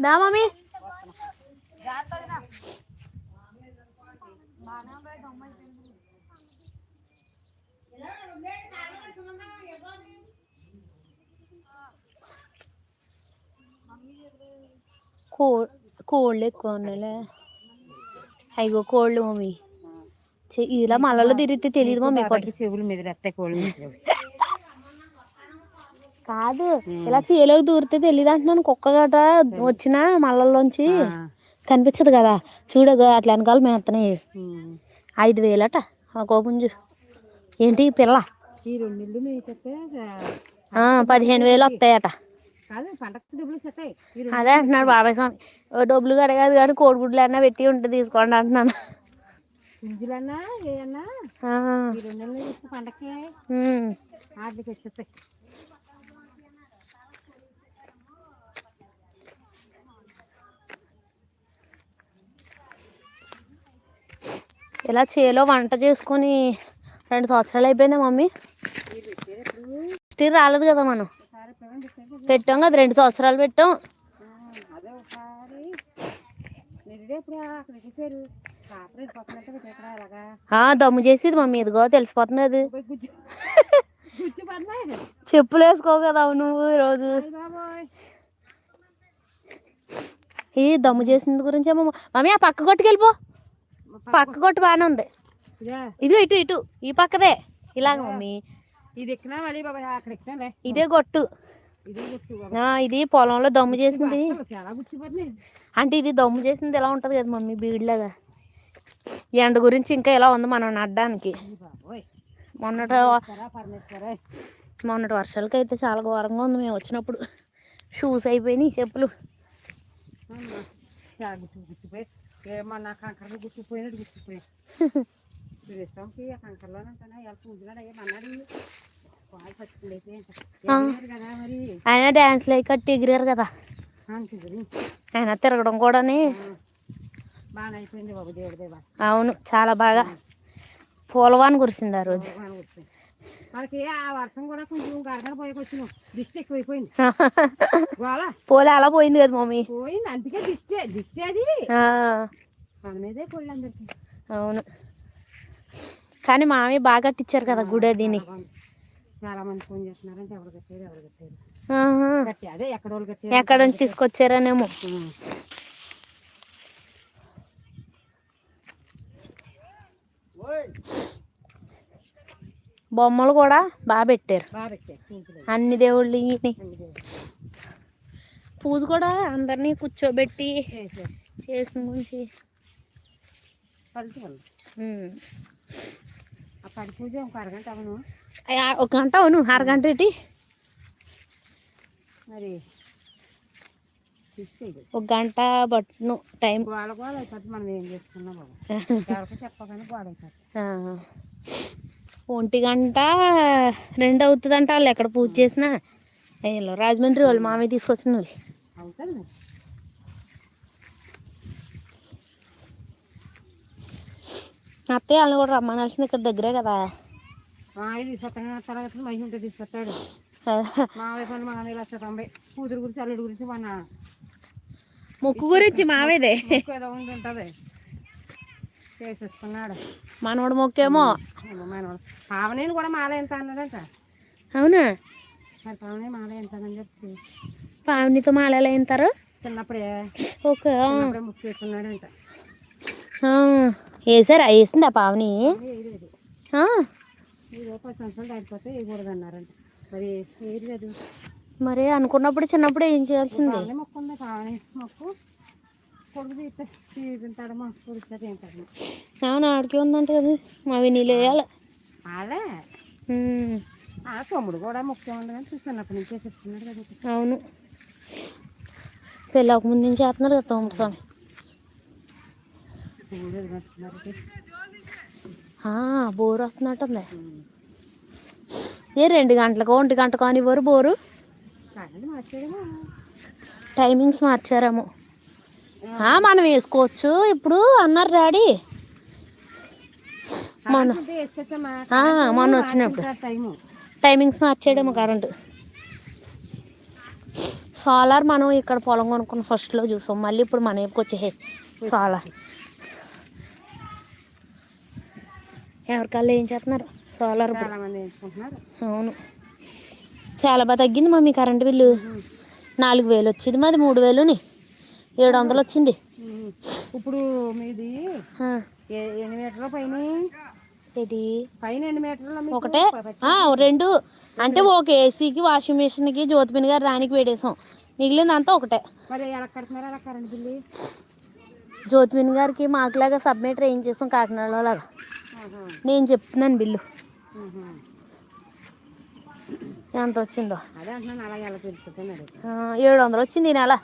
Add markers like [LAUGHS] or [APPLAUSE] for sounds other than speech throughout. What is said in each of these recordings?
దా mummy. కో కోళ్ళు ఎక్కువ ఉన్నాయిలే. అయ్యో కోళ్ళు మమ్మీ. ఇలా మళ్ళీ తిరిగితే తెలియదు మమ్మీ చెవులు మీద కోళ్ళు. కాదు. ఇలా చేలోకి దూరితే తెలియదు అంటున్నాను. కుక్క గట వచ్చిన మళ్ళలోంచి కనిపించదు కదా. చూడగా అట్లా వెనకాల మేస్తున్నాయి ఐదు వేలట. ఆ కోపుంజు ఏంటి ఈ పిల్ల? ఈ రెండు పదిహేను వేలు వస్తాయట. అదే అంటున్నాడు బాబాయ్ స్వామి. డబ్బులు కడగాదు కానీ కోడిగుడ్లు అన్నా పెట్టి ఉంటే తీసుకోండి అంటున్నాను. పుంజులన్నా ఈ రెండు. ఆర్థిక ఎలా ఇలా చేలో వంట చేసుకొని రెండు సంవత్సరాలు అయిపోయిందా మమ్మీ. స్టీర్ రాలేదు కదా మనం. పెట్టాం కదా రెండు సంవత్సరాలు పెట్టాం. దమ్ము చేసేది మమ్మీ ఇదిగో తెలిసిపోతుంది అది. చెప్పులేసుకో చెప్పులు కదా నువ్వు రోజు ఇది ఈ దమ్ము చేసినందు గురించి మమ్మీ ఆ పక్క కొట్టుకెళ్ళిపో. పక్క కొట్టు బాగానే ఉంది. ఇదే? ఇటు ఇటు ఈ పక్కదే. ఇలాగ మమ్మీ. ఇది ఎక్కినా మళ్ళీ బాబాయ్ అక్కడ ఎక్కినాలే ఇదే కొట్టు ఇది పొలంలో దమ్ము చేసింది. అంటే ఇది దమ్ము చేసింది ఎలా ఉంటుంది కదా మమ్మీ బీడ్లాగా. ఎండ గురించి ఇంకా ఎలా ఉంది మనం నడ్డానికి. మొన్నట మొన్నటి వర్షాలకి అయితే చాలా ఘోరంగా ఉంది. మేము వచ్చినప్పుడు షూస్ అయిపోయినాయి చెప్పులు. ఏమన్నా కంకరలు [LAUGHS] చూస్తాంకి ఆ. ఏమన్నాడు కదా మరి? ఆయన డ్యాన్స్లు అయి కట్టి ఎగిరారు కదా. ఆయన తిరగడం కూడాని. బాగా అయిపోయింది బాబు దేవుడి దేవా అవును చాలా బాగా. పూలవాన్ కురిసింది ఆ రోజు. ఆ వర్షం కూడా కొంచెం గడగడ దిష్టి ఎక్కువైపోయింది. పూలే అలా పోయింది కదా మమ్మీ. పోయింది. అందుకే దిష్టి దిష్టి అది. ఆ, మన మీదే కొళ్ళు అందరికి. అవును. కానీ మామి బాగా కట్టించారు కదా గుడి అదిని చాలా మంది ఫోన్ చేస్తున్నారంటే ఎవరు కట్టారు ఎవరు కట్టారు ఆహా. కట్టి అదే ఎక్కడ వాళ్ళు కట్టారు ఎక్కడ నుంచి తీసుకొచ్చారనేమో. బొమ్మలు కూడా బాగా పెట్టారు. అన్ని దేవుళ్ళు. పూజ కూడా అందరినీ కూర్చోబెట్టి చేసిన గురించి. పూజ ఒక అరగంట అవును. అయ్యా, ఒక గంట అవును అరగంట ఏంటి మరి ఒక గంట పట్టును టైం. గోడ గోడ అయిపోతుంది మనం ఏం చేసుకున్నాం బాబు. [LAUGHS] చెప్పగానే గోడ అయిపోతుంది ఆ. ఒంటి గంట రెండు అవుతుందంట వాళ్ళు ఎక్కడ పూజ చేసినా. అయ్యో రాజమండ్రి వాళ్ళు మామయ్య తీసుకొచ్చిన వాళ్ళు. అవుతుంది అత్తయ్య వాళ్ళని కూడా రమ్మనాల్సింది ఇక్కడ దగ్గరే కదా. ఇది తీసుకొస్తాను తరగతి మహిళ ఉంటే తీసుకొస్తాడు. మావయ్య పని మావయ్య లక్ష తొంభై కూతురు గురించి అల్లుడు గురించి మన ముక్కు గురించి మావేదే ఏదో ఉండి ఉంటుంది చేసేసుకున్నాడు. మనోడు మొక్కేమో? మనవాడు. పావనేని కూడా మాల ఎంత అన్నాడంట. అవునా? మరి పావనే మాల ఎంత అని చెప్పి. పావనితో మాలలు ఏంటారు చిన్నప్పుడే. ఓకే. ముక్కు పెట్టుకున్నాడంట. ఆ. వేసారా? వేసిందా పావని? పది సంవత్సరాలు దాటిపోతే వేయకూడదు అన్నారంట మరి వేయలేదు. మరి అనుకున్నప్పుడు చిన్నప్పుడు ఏం చేయాల్సింది? మొక్కు ఉంది పావనే మొక్కు. అవును ఆడికి ఉందంట కదా మావి నీళ్ళు వేయాలి. ఆ తమ్ముడు కూడా ముఖ్యం ఉంది కానీ చిన్నప్పటి నుంచి చేసేసుకున్నాడు కదా. అవును. పెళ్ళి ముందు నుంచి చేస్తున్నారు కదా తోమ స్వామి. బోరు వస్తున్నట్టుంది. ఏ రెండు గంటలకు ఒంటి గంటకు కానివ్వరు బోరు. మార్చేయడమా టైమింగ్స్ మార్చారేమో. మనం వేసుకోవచ్చు. ఇప్పుడు అన్నారు డాడీ. మొన్న మొన్న వచ్చినప్పుడు. టైము. టైమింగ్స్ మార్చేయడేమో కరెంటు. సోలార్ మనం ఇక్కడ పొలం కొనుక్కున్న ఫస్ట్లో చూసాం. మళ్ళీ ఇప్పుడు మన వైపుకి వచ్చే సోలార్. ఎవరికల్లా ఏం చేస్తున్నారు? సోలార్ అవును. చాలా బాగా తగ్గింది మమ్మీ కరెంటు బిల్లు. నాలుగు వేలు వచ్చింది. మాది మూడు వేలుని. ఏడు వందలు వచ్చింది. ఇప్పుడు మీది ఎన్ని మీటర్ల పైన? ఇది పైన ఎన్ని మీటర్ల? ఒకటే? రెండు. అంటే ఒక ఏసీకి వాషింగ్ మిషన్కి జ్యోతిపిని గారు దానికి వేడేసాం. మిగిలిందంతా ఒకటే. మరి ఎలా కడుతున్నారు అలా కరెంట్ బిల్లు? జ్యోతిపిని గారికి మాకులాగా సబ్మిటర్ ఏం చేసాం కాకినాడలో లాగా. నేను చెప్తున్నాను బిల్లు. ఎంత వచ్చిందో. ఏడు వందలు వచ్చింది నెల.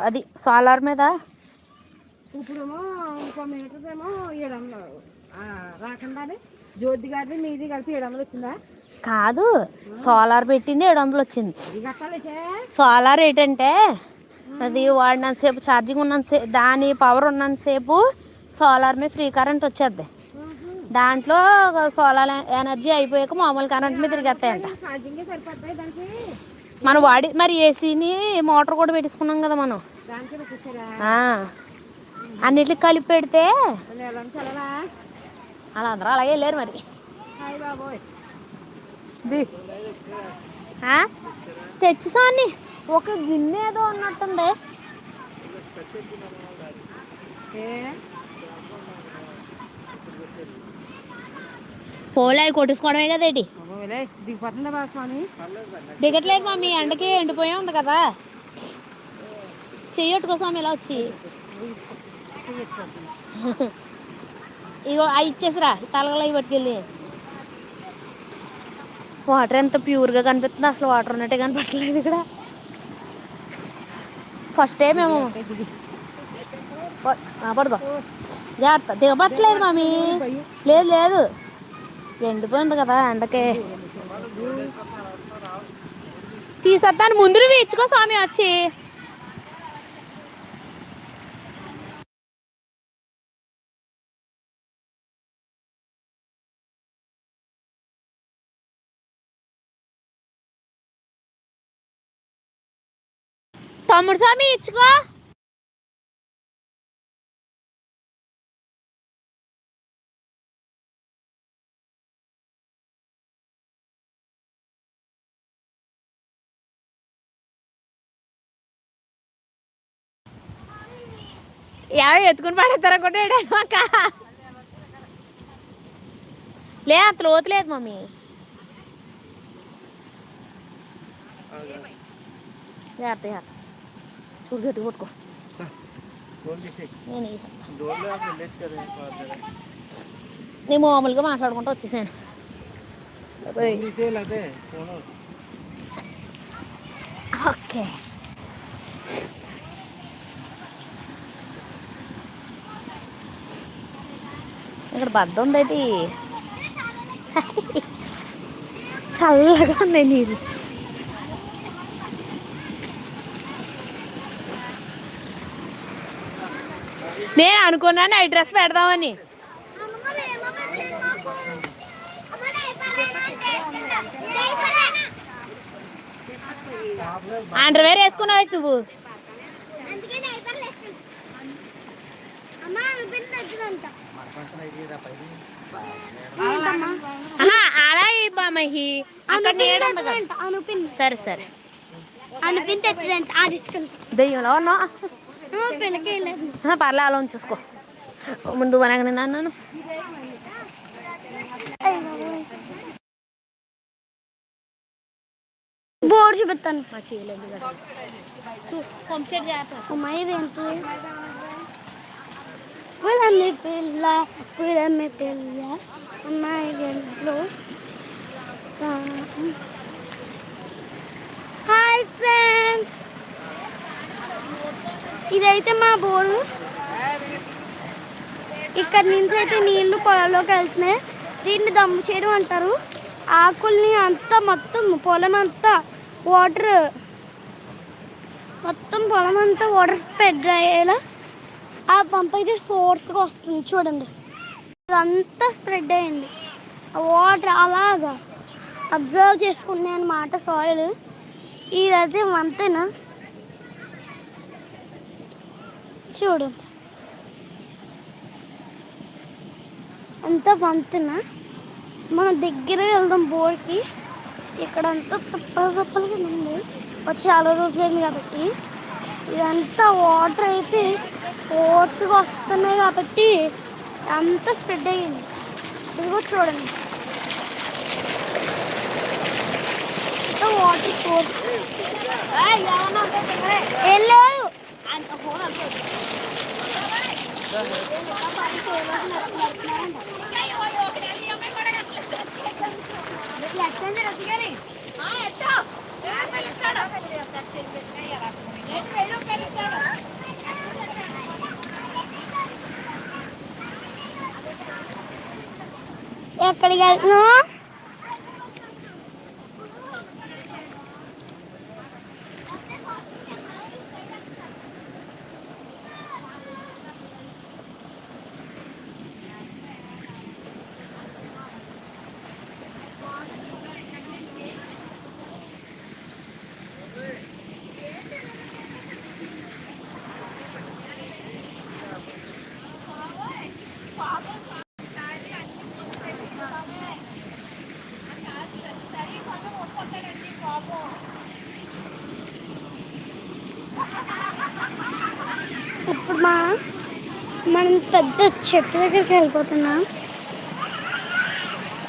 అది సోలార్ మీద? ఇప్పుడేమో ఇంకో మీటర్ ఏమో ఏడు వందలు ఆ, రాకుండానే జ్యోతి గారిది మీది కలిపి ఏడు వందలు వచ్చిందా? కాదు సోలార్ పెట్టింది ఏడు వందలు వచ్చింది సోలార్ ఏంటంటే అది వాడినంతసేపు ఛార్జింగ్ ఉన్నంతసేపు దాని పవర్ ఉన్నంతసేపు సోలార్ మీద ఫ్రీ కరెంట్ వచ్చేద్ది. దాంట్లో సోలార్ ఎనర్జీ అయిపోయాక మామూలు కరెంట్ మీద తిరిగేస్తాయంట. మనం వాడి మరి ఏసీని మోటార్ కూడా పెట్టించుకున్నాం కదా మనం. అన్నిటికి కలిపి పెడితే అలా అందరూ అలాగే వెళ్ళారు మరి? తెచ్చేసాన్ని ఒక గిన్నె ఏదో ఉన్నట్టుంది. పోలే అవి కొట్టేసుకోవడమే కదా ఏంటి? బాబోయ్ దిగిపోతుందా బాబు స్వామి? దిగట్లేదు మమ్మీ ఎండకి ఎండిపోయే ఉంది కదా. చెయ్యొట్టుకో స్వామి ఇలా వచ్చి. ఇగో అవి ఇచ్చేసిరా తలగలు అవి పట్టుకెళ్ళి. వాటర్ ఎంత ప్యూర్గా కనిపిస్తుంది అసలు వాటర్ ఉన్నట్టే కనపడలేదు ఇక్కడ. ఫస్ట్ టైం మేము. ప- పడుకో. జాగ్రత్త. దిగబట్టలేదు మమ్మీ లేదు లేదు. ఎండిపోయింది కదా ఎండకే తీసేద్దాను ముందు వేయించుకో స్వామి వచ్చి. తమ్ముడు స్వామి ఇచ్చుకో. యావ ఎత్తుకుని పడేస్తారా కొట్టాడు అక్క లే అంత లోతు లేదు మమ్మీ జాగ్రత్త జాగ్రత్త చూడు గట్టి కొట్టుకో. నేను మామూలుగా మాట్లాడుకుంటూ వచ్చేసాను. ఓకే. ఇక్కడ బద్ద ఉందటి చల్లగా ఉన్నాయి నీళ్ళు. నేను అనుకున్నాను ఈ డ్రెస్ పెడదామని. అండర్వేర్ వేసుకున్నావు నువ్వు? అలా. అనుపింది సరే సరే. దెయ్యంలో ఉన్నావు? పర్లే అలా ఉంచేసుకో ముందు వనగని అన్నాను బోర్డు చూపిస్తాను. మా చేయలేదు పులమి పిల్ల పులమి పిల్ల అమ్మాయి ఇంట్లో హాయ్ ఫ్రెండ్స్ ఇదైతే మా బోరు ఇక్కడ నుంచి అయితే నీళ్ళు పొలంలోకి వెళ్తున్నాయి దీన్ని దమ్ము చేయడం అంటారు ఆకుల్ని అంతా మొత్తం పొలం అంతా వాటర్ మొత్తం పొలం అంతా వాటర్ స్ప్రెడ్ అయ్యేలా ఆ పంప్ అయితే ఫోర్స్గా వస్తుంది చూడండి. ఇదంతా స్ప్రెడ్ అయింది. ఆ వాటర్ అలాగా అబ్జర్వ్ చేసుకున్నాయి అన్నమాట సాయిల్ ఇదైతే వంతెన చూడండి అంతా వంతెన మన దగ్గర వెళ్దాం బోర్కి. ఇక్కడ అంతా తప్పలు తప్పలుగా ఉంది. వచ్చి చాలా రోజులైంది కాబట్టి. ఇదంతా వాటర్ అయితే ఫోర్స్గా వస్తున్నాయి కాబట్టి అంతా స్ప్రెడ్ అయ్యింది. ఇదిగో చూడండి. వాటర్ ఫోర్స్ ఏం లేదు. ఎక్కడికి వెళ్తున్నావు పెద్ద చెట్టు దగ్గరికి వెళ్ళిపోతున్నా.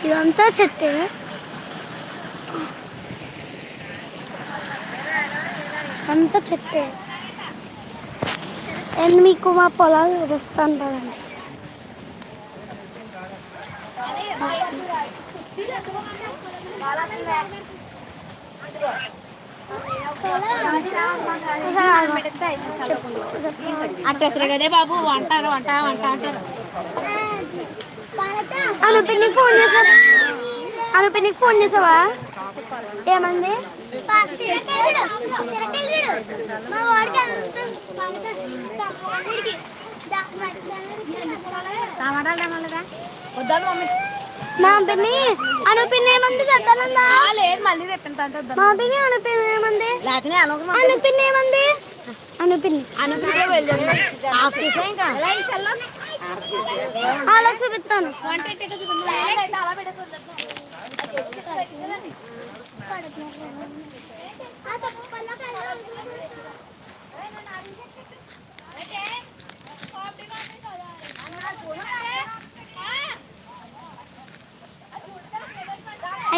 ఇదంతా చెట్టే. అంతా చెట్టే. అండ్ మీకు మా పొలాలు చూపిస్తాను. కదండి Thank you. అంటే కదే బాబు అంటారు వంట వంట అంటారు అనుపిన్నికి ఫోన్ చేసావా అనుపిన్నికి ఫోన్ చేసావా ఏమంది టమాటాలు వద్దాను మమ్మీ. మా పిన్ని అనుపిన్ని ఏమంది చెప్తానందా లేదు మళ్ళీ చెప్తాను మా పిన్ని అనుపిన్ని ఏమంది? లేకనే అనుపిన్ని ఏమంది? వెళ్ళాను ఆఫీస్ ఇంకా? అలా చూపిస్తాను.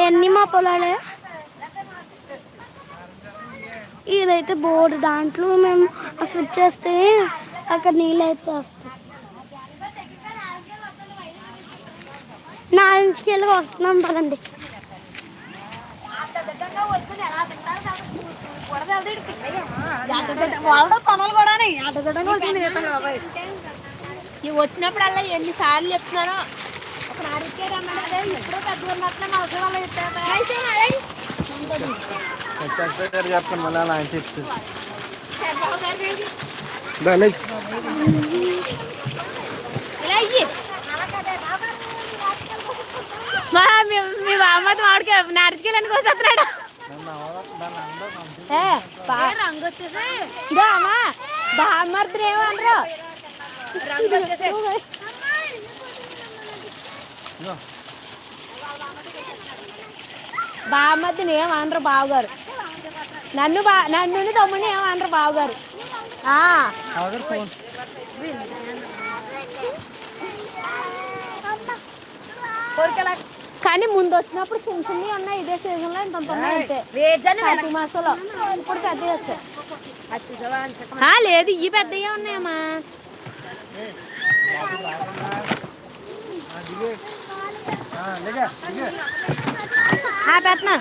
అవన్నీ మా పొలాలే. ఇదైతే బోర్డు దాంట్లో మేము ఆ స్విచ్ చేస్తే అక్కడ నీళ్ళు అయితే వస్తాయి. నాలుగింటికి వెళ్ళి వస్తున్నాం పదండి. వాళ్ళతో ఎన్ని సార్లు చెప్తున్నారో వచ్చినప్పుడల్లా ఎన్నిసార్లు మళ్ళీ అలా ఆయన మా మామిడికి నారికెళ్ళని కోసేస్తున్నాడు ఏ బాగా రంగు వచ్చేసి అమ్మా బామ్మర్ది ఏమనరు బామ్మర్దిని ఏమనరు బావగారు. నన్ను బా నన్ను తమ్ముడిని ఏమనరు బావగారు. ఆ, ఫోన్. కానీ ముందు వచ్చినప్పుడు చిన్న చిన్నవి ఉన్నాయి ఇదే సీజన్లో ఇంత ఉన్నాయి అంతే మాసంలో. ఇప్పుడు పెద్దవి వస్తాయి ఆ, లేదు ఈ పెద్దవి ఉన్నాయమ్మా. పెట్టనా